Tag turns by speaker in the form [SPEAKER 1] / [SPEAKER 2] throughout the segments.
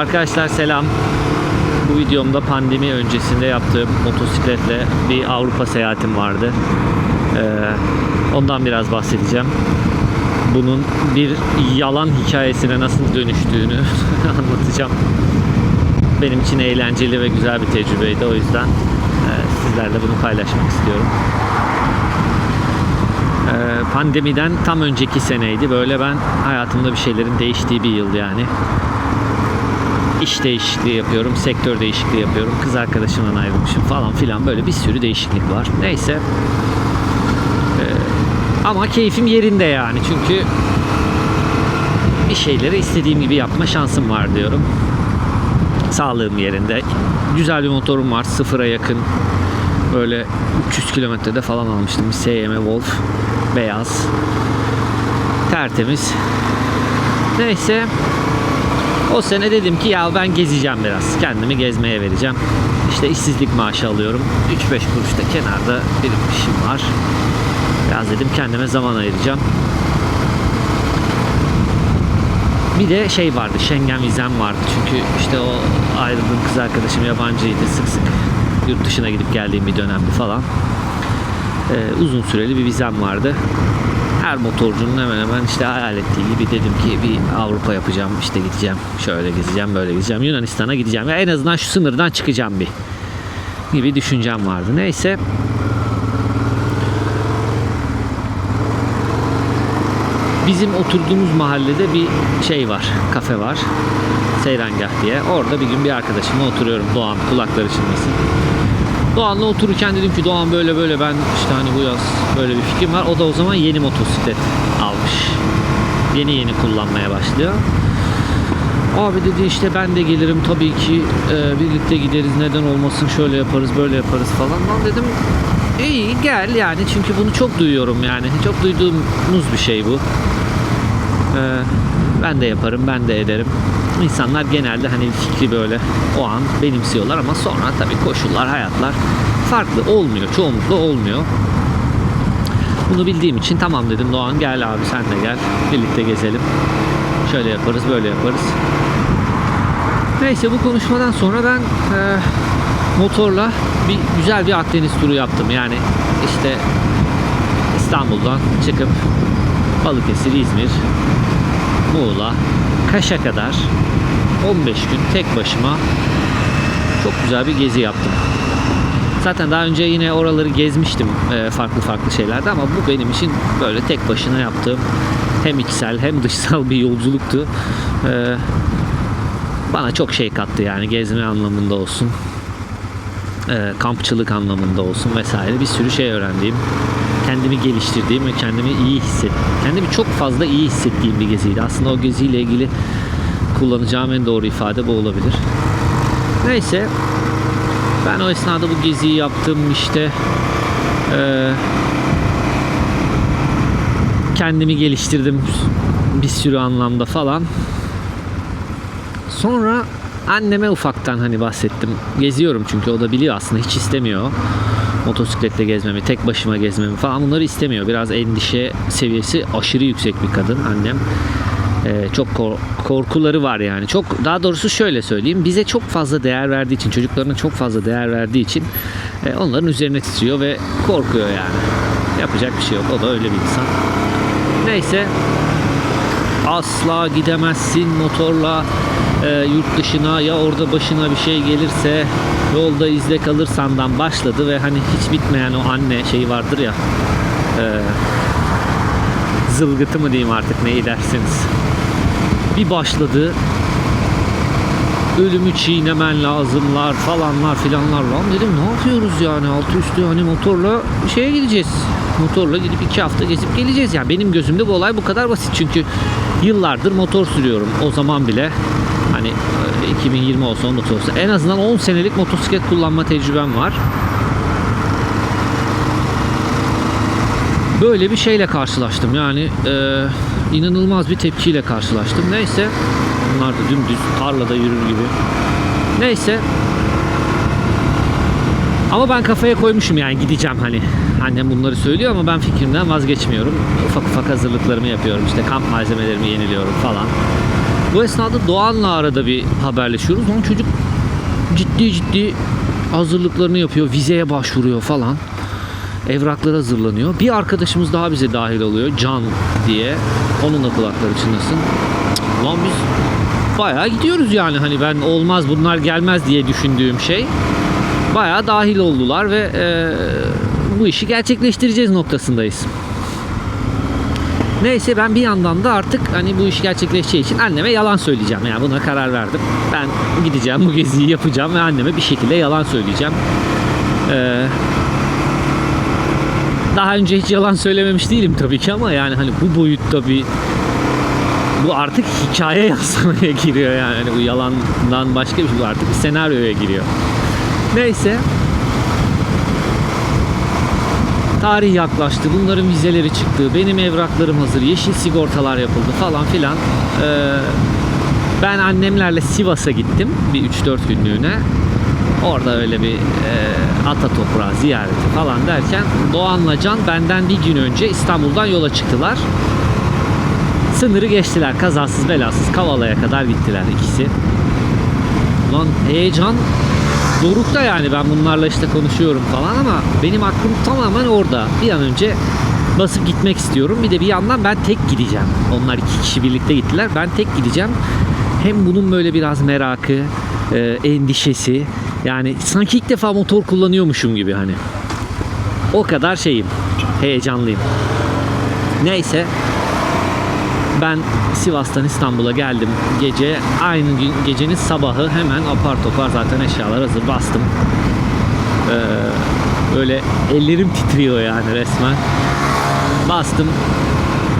[SPEAKER 1] Arkadaşlar selam. Bu videomda pandemi öncesinde yaptığım motosikletle bir Avrupa seyahatim vardı. Ee, ondan biraz bahsedeceğim. Bunun bir yalan hikayesine nasıl dönüştüğünü anlatacağım. Benim için eğlenceli ve güzel bir tecrübeydi. O yüzden e, sizlerle bunu paylaşmak istiyorum. Ee, pandemiden tam önceki seneydi. Böyle ben hayatımda bir şeylerin değiştiği bir yıl yani. İş değişikliği yapıyorum, sektör değişikliği yapıyorum. Kız arkadaşımdan ayrılmışım falan filan böyle bir sürü değişiklik var. Neyse. Ee, ama keyfim yerinde yani çünkü bir şeyleri istediğim gibi yapma şansım var diyorum. Sağlığım yerinde. Güzel bir motorum var. Sıfıra yakın. Böyle 300 kilometrede falan almıştım. Bir SYM Wolf. Beyaz. Tertemiz. Neyse. O sene dedim ki ya ben gezeceğim biraz. Kendimi gezmeye vereceğim. İşte işsizlik maaşı alıyorum. 3-5 kuruş da kenarda birikmişim var. Biraz dedim kendime zaman ayıracağım. Bir de şey vardı, Schengen vizem vardı. Çünkü işte o ayrıldığım kız arkadaşım yabancıydı. Sık sık yurt dışına gidip geldiğim bir dönemdi falan. Ee, uzun süreli bir vizem vardı. Her motorcunun hemen hemen işte hayal ettiği gibi dedim ki bir Avrupa yapacağım. işte gideceğim. Şöyle gezeceğim, böyle gezeceğim. Yunanistan'a gideceğim. Ya en azından şu sınırdan çıkacağım bir gibi düşüncem vardı. Neyse Bizim oturduğumuz mahallede bir şey var, kafe var. Seyrangah diye. Orada bir gün bir arkadaşımla oturuyorum. Doğan kulakları çınlasın. Doğan'la otururken dedim ki Doğan böyle böyle ben işte hani bu yaz böyle bir fikrim var. O da o zaman yeni motosiklet almış. Yeni yeni kullanmaya başlıyor. Abi dedi işte ben de gelirim tabii ki e, birlikte gideriz neden olmasın şöyle yaparız böyle yaparız falan. Ben dedim iyi gel yani çünkü bunu çok duyuyorum yani çok duyduğumuz bir şey bu. E, ben de yaparım ben de ederim. İnsanlar genelde hani fikri böyle o an benimsiyorlar ama sonra tabii koşullar hayatlar farklı olmuyor çoğunlukla olmuyor. Bunu bildiğim için tamam dedim Doğan gel abi sen de gel birlikte gezelim. Şöyle yaparız böyle yaparız. Neyse bu konuşmadan sonra ben e, motorla bir güzel bir Akdeniz turu yaptım. Yani işte İstanbul'dan çıkıp Balıkesir, İzmir, Muğla, Kaş'a kadar 15 gün tek başıma çok güzel bir gezi yaptım. Zaten daha önce yine oraları gezmiştim e, farklı farklı şeylerde ama bu benim için böyle tek başına yaptığım hem içsel hem dışsal bir yolculuktu. E, bana çok şey kattı yani gezme anlamında olsun, e, kampçılık anlamında olsun vesaire bir sürü şey öğrendiğim, kendimi geliştirdiğim ve kendimi iyi hisset, kendimi çok fazla iyi hissettiğim bir geziydi. Aslında o geziyle ilgili kullanacağım en doğru ifade bu olabilir. Neyse ben o esnada bu geziyi yaptım işte eee, kendimi geliştirdim bir sürü anlamda falan. Sonra anneme ufaktan hani bahsettim. Geziyorum çünkü o da biliyor aslında hiç istemiyor. Motosikletle gezmemi, tek başıma gezmemi falan bunları istemiyor. Biraz endişe seviyesi aşırı yüksek bir kadın annem. Ee, çok kor- korkuları var yani. Çok daha doğrusu şöyle söyleyeyim. Bize çok fazla değer verdiği için, çocuklarına çok fazla değer verdiği için e, onların üzerine titriyor ve korkuyor yani. Yapacak bir şey yok. O da öyle bir insan. Neyse asla gidemezsin motorla e, yurt dışına ya orada başına bir şey gelirse yolda izle kalırsandan başladı ve hani hiç bitmeyen o anne şeyi vardır ya e, zılgıtı mı diyeyim artık neyi dersiniz? Bir başladı. Ölümü çiğnemen lazımlar falanlar filanlar. Lan dedim ne yapıyoruz yani? Altı üstü hani motorla şeye gideceğiz. Motorla gidip iki hafta gezip geleceğiz. Yani benim gözümde bu olay bu kadar basit. Çünkü yıllardır motor sürüyorum. O zaman bile hani e, 2020 olsa 19 olsa. En azından 10 senelik motosiklet kullanma tecrübem var böyle bir şeyle karşılaştım yani e, inanılmaz bir tepkiyle karşılaştım neyse bunlar da dümdüz tarlada yürür gibi neyse ama ben kafaya koymuşum yani gideceğim hani annem bunları söylüyor ama ben fikrimden vazgeçmiyorum ufak ufak hazırlıklarımı yapıyorum işte kamp malzemelerimi yeniliyorum falan Bu esnada Doğan'la arada bir haberleşiyoruz. Lan çocuk ciddi ciddi hazırlıklarını yapıyor. Vizeye başvuruyor falan. Evraklar hazırlanıyor. Bir arkadaşımız daha bize dahil oluyor. Can diye. Onun da kulakları çınlasın. Lan biz bayağı gidiyoruz yani. Hani ben olmaz bunlar gelmez diye düşündüğüm şey. Bayağı dahil oldular ve e, bu işi gerçekleştireceğiz noktasındayız. Neyse ben bir yandan da artık hani bu iş gerçekleşeceği için anneme yalan söyleyeceğim. Yani buna karar verdim. Ben gideceğim bu geziyi yapacağım ve anneme bir şekilde yalan söyleyeceğim. Ee, daha önce hiç yalan söylememiş değilim tabii ki ama yani hani bu boyutta bir bu artık hikaye yazmaya giriyor yani. Hani bu yalandan başka bir şey bu artık bir senaryoya giriyor. Neyse Tarih yaklaştı. Bunların vizeleri çıktı. Benim evraklarım hazır. Yeşil sigortalar yapıldı falan filan. Ee, ben annemlerle Sivas'a gittim. Bir 3-4 günlüğüne. Orada öyle bir e, ata toprağı ziyareti falan derken Doğan'la Can benden bir gün önce İstanbul'dan yola çıktılar. Sınırı geçtiler. Kazasız belasız Kavala'ya kadar gittiler ikisi. Lan heyecan dorukta yani ben bunlarla işte konuşuyorum falan ama benim aklım tamamen orada. Bir an önce basıp gitmek istiyorum. Bir de bir yandan ben tek gideceğim. Onlar iki kişi birlikte gittiler. Ben tek gideceğim. Hem bunun böyle biraz merakı, e, endişesi. Yani sanki ilk defa motor kullanıyormuşum gibi hani. O kadar şeyim. Heyecanlıyım. Neyse ben Sivas'tan İstanbul'a geldim gece. Aynı gün gecenin sabahı hemen apar topar zaten eşyalar hazır bastım. Ee, böyle ellerim titriyor yani resmen. Bastım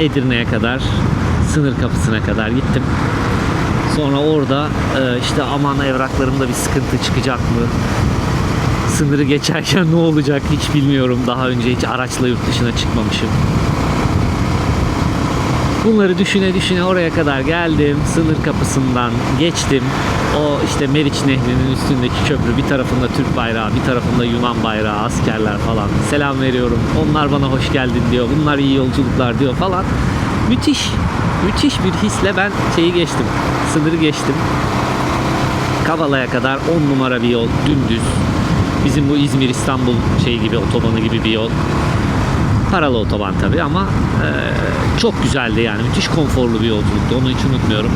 [SPEAKER 1] Edirne'ye kadar sınır kapısına kadar gittim. Sonra orada e, işte aman evraklarımda bir sıkıntı çıkacak mı? Sınırı geçerken ne olacak hiç bilmiyorum. Daha önce hiç araçla yurt dışına çıkmamışım. Bunları düşüne düşüne oraya kadar geldim. Sınır kapısından geçtim. O işte Meriç Nehri'nin üstündeki köprü bir tarafında Türk bayrağı, bir tarafında Yunan bayrağı, askerler falan. Selam veriyorum. Onlar bana hoş geldin diyor. Bunlar iyi yolculuklar diyor falan. Müthiş, müthiş bir hisle ben şeyi geçtim. Sınırı geçtim. Kavala'ya kadar 10 numara bir yol, dümdüz. Bizim bu İzmir İstanbul şey gibi otobanı gibi bir yol. Paralı otoban tabi ama e, çok güzeldi yani. Müthiş konforlu bir yolculuktu. Onu hiç unutmuyorum.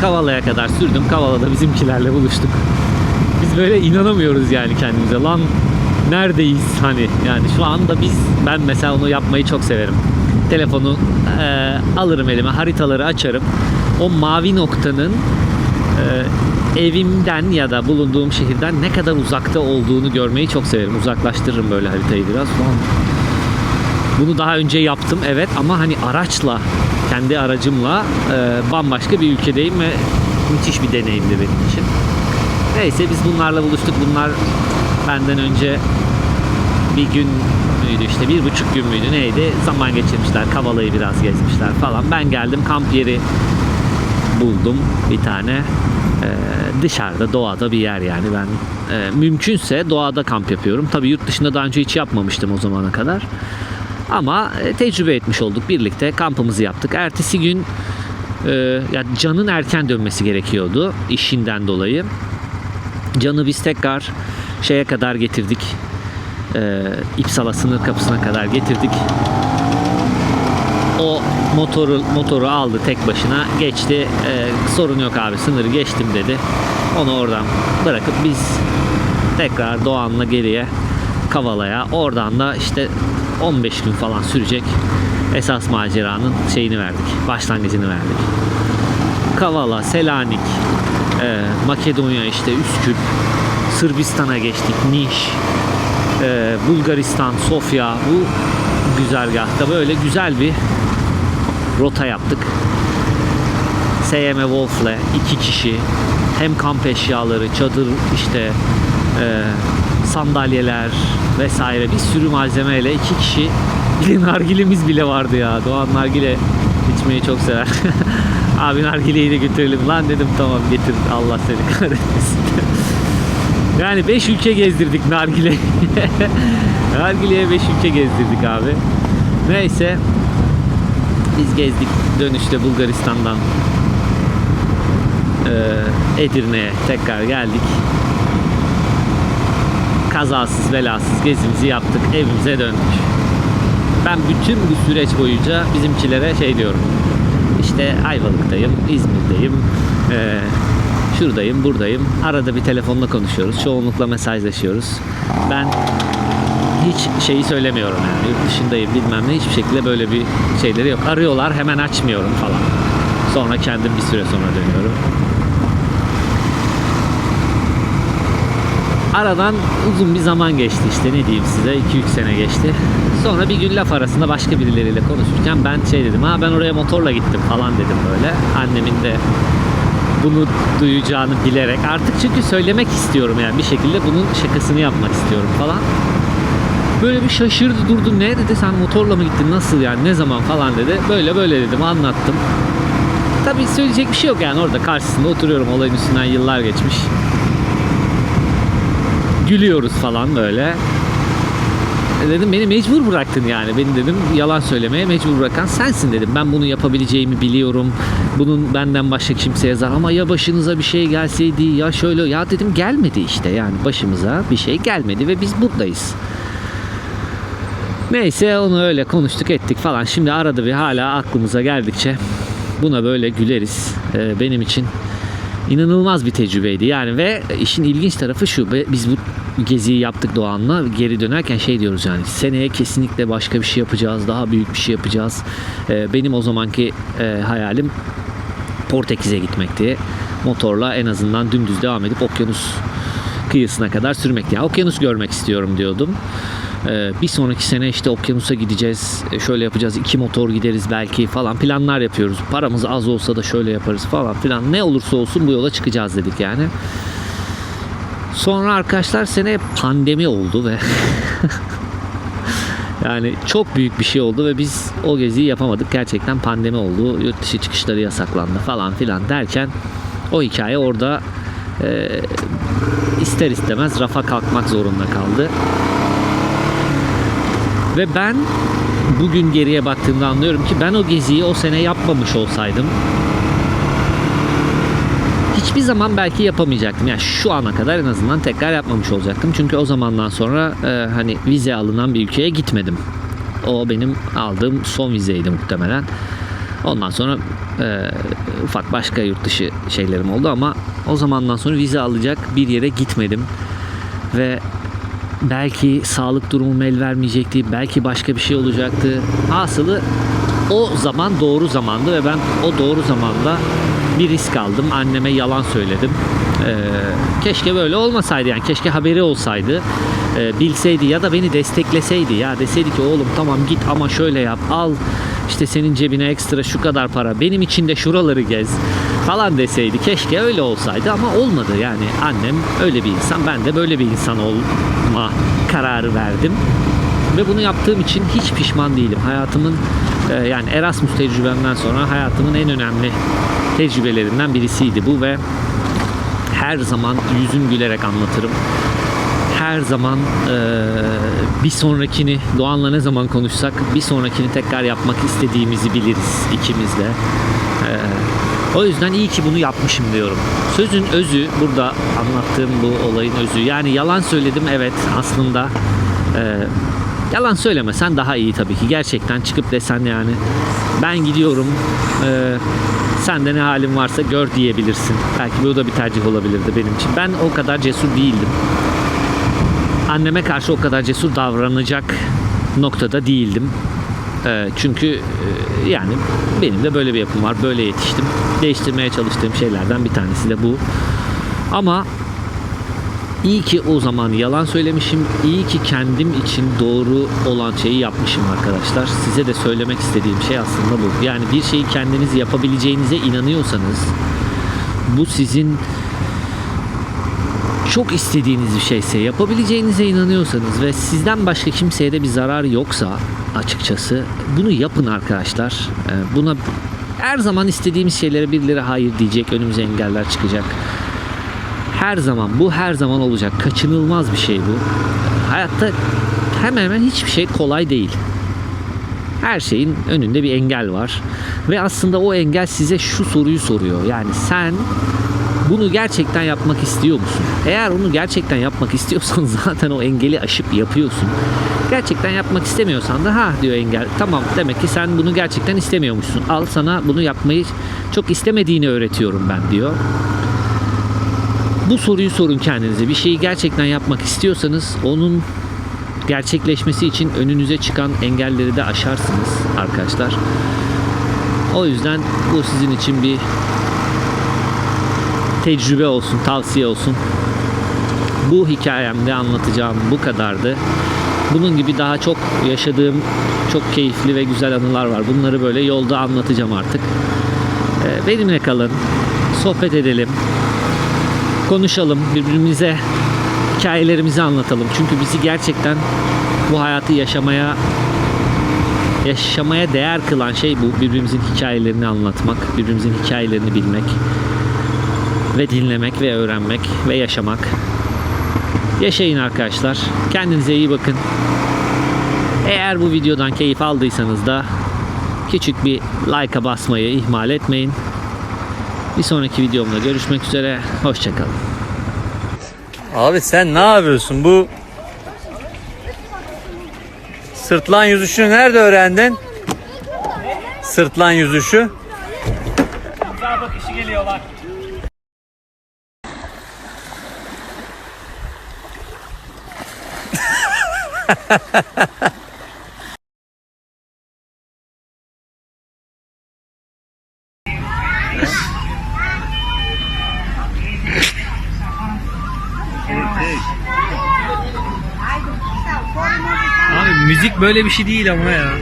[SPEAKER 1] Kavala'ya kadar sürdüm. Kavala'da bizimkilerle buluştuk. Biz böyle inanamıyoruz yani kendimize. Lan neredeyiz hani yani şu anda biz ben mesela onu yapmayı çok severim. Telefonu e, alırım elime haritaları açarım. O mavi noktanın e, evimden ya da bulunduğum şehirden ne kadar uzakta olduğunu görmeyi çok severim. Uzaklaştırırım böyle haritayı biraz. Bunu daha önce yaptım evet ama hani araçla kendi aracımla e, bambaşka bir ülkedeyim ve müthiş bir deneyimdi benim için. Neyse biz bunlarla buluştuk. Bunlar benden önce bir gün müydü? İşte bir buçuk gün müydü? Neydi? Zaman geçirmişler Kavala'yı biraz gezmişler falan. Ben geldim kamp yeri buldum bir tane. Ee, dışarıda doğada bir yer yani. Ben e, mümkünse doğada kamp yapıyorum. Tabi yurt dışında daha önce hiç yapmamıştım o zamana kadar. Ama e, tecrübe etmiş olduk. Birlikte kampımızı yaptık. Ertesi gün e, ya Can'ın erken dönmesi gerekiyordu işinden dolayı. Can'ı biz tekrar şeye kadar getirdik e, İpsala sınır kapısına kadar getirdik. O motoru motoru aldı tek başına geçti. E, sorun yok abi sınırı geçtim dedi. Onu oradan bırakıp biz tekrar Doğan'la geriye Kavala'ya oradan da işte 15 gün falan sürecek esas maceranın şeyini verdik. Başlangıcını verdik. Kavala, Selanik, e, Makedonya işte Üsküp, Sırbistan'a geçtik, Niş, e, Bulgaristan, Sofya bu güzergahta böyle güzel bir rota yaptık. SYM Wolf'le iki kişi hem kamp eşyaları, çadır işte e, sandalyeler vesaire bir sürü malzemeyle iki kişi bir de nargilemiz bile vardı ya. Doğan nargile içmeyi çok sever. Abi nargileyi de götürelim lan dedim tamam getir Allah seni kahretmesin. Yani 5 ülke gezdirdik nargile. Nargile'ye 5 ülke gezdirdik abi. Neyse biz gezdik dönüşte Bulgaristan'dan Edirne'ye tekrar geldik. Kazasız belasız gezimizi yaptık. Evimize döndük. Ben bütün bu süreç boyunca bizimkilere şey diyorum. İşte Ayvalık'tayım, İzmir'deyim, eee, şuradayım, buradayım. Arada bir telefonla konuşuyoruz. Çoğunlukla mesajlaşıyoruz. Ben hiç şeyi söylemiyorum yani. Yurt dışındayım bilmem ne. Hiçbir şekilde böyle bir şeyleri yok. Arıyorlar hemen açmıyorum falan. Sonra kendim bir süre sonra dönüyorum. Aradan uzun bir zaman geçti işte ne diyeyim size 2-3 sene geçti. Sonra bir gün laf arasında başka birileriyle konuşurken ben şey dedim ha ben oraya motorla gittim falan dedim böyle. Annemin de bunu duyacağını bilerek artık çünkü söylemek istiyorum yani bir şekilde bunun şakasını yapmak istiyorum falan. Böyle bir şaşırdı durdu ne dedi sen motorla mı gittin nasıl yani ne zaman falan dedi. Böyle böyle dedim anlattım. Tabii söyleyecek bir şey yok yani orada karşısında oturuyorum olayın üstünden yıllar geçmiş gülüyoruz falan böyle. E Dedim beni mecbur bıraktın yani. Beni dedim yalan söylemeye mecbur bırakan sensin dedim. Ben bunu yapabileceğimi biliyorum. Bunun benden başka kimseye zarar ama ya başınıza bir şey gelseydi ya şöyle ya dedim gelmedi işte yani başımıza bir şey gelmedi ve biz buradayız. Neyse onu öyle konuştuk ettik falan. Şimdi arada bir hala aklımıza geldikçe buna böyle güleriz. Ee, benim için inanılmaz bir tecrübeydi. Yani ve işin ilginç tarafı şu. Biz bu geziyi yaptık Doğan'la. Geri dönerken şey diyoruz yani. Seneye kesinlikle başka bir şey yapacağız. Daha büyük bir şey yapacağız. Ee, benim o zamanki e, hayalim Portekiz'e gitmekti. Motorla en azından dümdüz devam edip okyanus kıyısına kadar sürmekti. Yani okyanus görmek istiyorum diyordum. Ee, bir sonraki sene işte okyanusa gideceğiz. E, Şöyle yapacağız. iki motor gideriz belki falan planlar yapıyoruz. Paramız az olsa da şöyle yaparız falan filan. Ne olursa olsun bu yola çıkacağız dedik yani. Sonra arkadaşlar sene pandemi oldu ve yani çok büyük bir şey oldu ve biz o geziyi yapamadık. Gerçekten pandemi oldu. Yurt dışı çıkışları yasaklandı falan filan derken o hikaye orada e, ister istemez rafa kalkmak zorunda kaldı. Ve ben bugün geriye baktığımda anlıyorum ki ben o geziyi o sene yapmamış olsaydım hiçbir zaman belki yapamayacaktım. Yani şu ana kadar en azından tekrar yapmamış olacaktım. Çünkü o zamandan sonra e, hani vize alınan bir ülkeye gitmedim. O benim aldığım son vizeydi muhtemelen. Ondan sonra e, ufak başka yurt dışı şeylerim oldu ama o zamandan sonra vize alacak bir yere gitmedim. Ve belki sağlık durumum el vermeyecekti. Belki başka bir şey olacaktı. Hasılı o zaman doğru zamandı ve ben o doğru zamanda bir risk aldım. Anneme yalan söyledim. Ee, keşke böyle olmasaydı yani keşke haberi olsaydı. Ee, bilseydi ya da beni destekleseydi. Ya deseydi ki oğlum tamam git ama şöyle yap al. İşte senin cebine ekstra şu kadar para benim için de şuraları gez. falan deseydi keşke öyle olsaydı ama olmadı. Yani annem öyle bir insan ben de böyle bir insan olma kararı verdim ve bunu yaptığım için hiç pişman değilim hayatımın e, yani Erasmus tecrübemden sonra hayatımın en önemli tecrübelerinden birisiydi bu ve her zaman yüzüm gülerek anlatırım. Her zaman e, bir sonrakini Doğan'la ne zaman konuşsak bir sonrakini tekrar yapmak istediğimizi biliriz ikimiz de. E, o yüzden iyi ki bunu yapmışım diyorum. Sözün özü burada anlattığım bu olayın özü. Yani yalan söyledim evet aslında. E, yalan söylemesen daha iyi tabii ki. Gerçekten çıkıp desen yani ben gidiyorum. E, sen de ne halin varsa gör diyebilirsin. Belki bu da bir tercih olabilirdi benim için. Ben o kadar cesur değildim. Anneme karşı o kadar cesur davranacak noktada değildim. Ee, çünkü e, yani benim de böyle bir yapım var. Böyle yetiştim. Değiştirmeye çalıştığım şeylerden bir tanesi de bu. Ama iyi ki o zaman yalan söylemişim. İyi ki kendim için doğru olan şeyi yapmışım arkadaşlar. Size de söylemek istediğim şey aslında bu. Yani bir şeyi kendiniz yapabileceğinize inanıyorsanız bu sizin çok istediğiniz bir şeyse, yapabileceğinize inanıyorsanız ve sizden başka kimseye de bir zarar yoksa açıkçası bunu yapın arkadaşlar. Ee, Buna her zaman istediğimiz şeylere birileri hayır diyecek, önümüze engeller çıkacak. Her zaman bu her zaman olacak. Kaçınılmaz bir şey bu. Hayatta hemen hemen hiçbir şey kolay değil. Her şeyin önünde bir engel var. Ve aslında o engel size şu soruyu soruyor. Yani sen bunu gerçekten yapmak istiyor musun? Eğer onu gerçekten yapmak istiyorsan zaten o engeli aşıp yapıyorsun. Gerçekten yapmak istemiyorsan da ha diyor engel. Tamam demek ki sen bunu gerçekten istemiyormuşsun. Al sana bunu yapmayı çok istemediğini öğretiyorum ben diyor. Bu soruyu sorun kendinize. Bir şeyi gerçekten yapmak istiyorsanız onun gerçekleşmesi için önünüze çıkan engelleri de aşarsınız arkadaşlar. O yüzden bu sizin için bir tecrübe olsun, tavsiye olsun. Bu hikayemde anlatacağım bu kadardı. Bunun gibi daha çok yaşadığım çok keyifli ve güzel anılar var. Bunları böyle yolda anlatacağım artık. Ee, Benimle kalın, sohbet edelim, konuşalım, birbirimize hikayelerimizi anlatalım. Çünkü bizi gerçekten bu hayatı yaşamaya yaşamaya değer kılan şey bu. Birbirimizin hikayelerini anlatmak, birbirimizin hikayelerini bilmek ve dinlemek ve öğrenmek ve yaşamak. Yaşayın arkadaşlar. Kendinize iyi bakın. Eğer bu videodan keyif aldıysanız da küçük bir like'a basmayı ihmal etmeyin. Bir sonraki videomda görüşmek üzere. Hoşçakalın.
[SPEAKER 2] Abi sen ne yapıyorsun? Bu sırtlan yüzüşünü nerede öğrendin? Sırtlan yüzüşü.
[SPEAKER 1] Sağ bakışı geliyor bak.
[SPEAKER 2] Müzik böyle bir şey değil ama ya.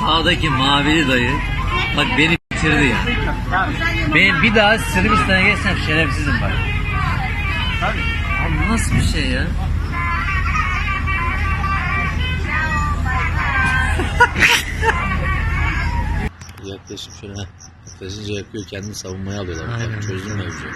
[SPEAKER 2] Sağdaki mavili dayı bak beni bitirdi ya. Ben bir daha Sırbistan'a gelsem şerefsizim bak. Abi nasıl bir şey ya?
[SPEAKER 3] Yaklaşıp şöyle yaklaşınca yakıyor kendini savunmaya alıyorlar.
[SPEAKER 2] Aynen.
[SPEAKER 3] Çözdüm mevzuyu.